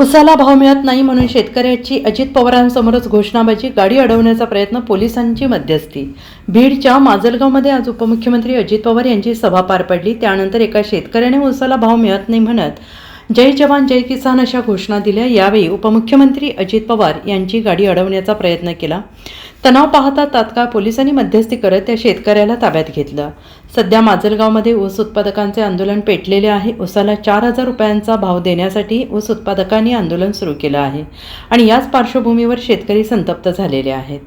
उसाला भाव मिळत नाही म्हणून शेतकऱ्याची अजित पवारांसमोरच घोषणाबाजी गाडी अडवण्याचा प्रयत्न पोलिसांची मध्यस्थी. बीडच्या माजलगावमध्ये आज उपमुख्यमंत्री अजित पवार यांची सभा पार पडली. त्यानंतर एका शेतकऱ्याने उसाला भाव मिळत नाही म्हणत जय जवान जय किसान अशा घोषणा दिल्या. यावेळी उपमुख्यमंत्री अजित पवार यांची गाडी अडवण्याचा प्रयत्न केला. तणाव पाहता तात्काळ पोलिसांनी मध्यस्थी करत त्या शेतकऱ्याला ताब्यात घेतलं. सध्या माजलगावमध्ये ऊस उत्पादकांचे आंदोलन पेटलेले आहे. ऊसाला चार हजार रुपयांचा भाव देण्यासाठी ऊस उत्पादकांनी आंदोलन सुरू केलं आहे आणि याच पार्श्वभूमीवर शेतकरी संतप्त झालेले आहेत.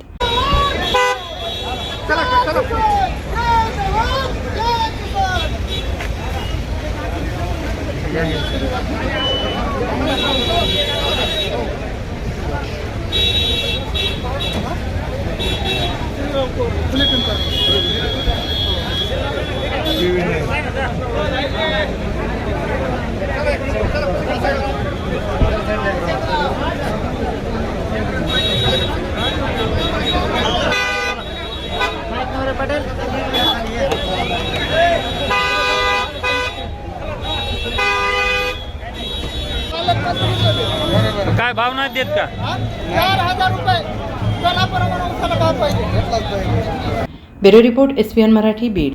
काय भाव नाही देत का? चार हजार रुपये टनाप्रमाणे उसाला भाव पाहिजे bureau report S Marathi Beed.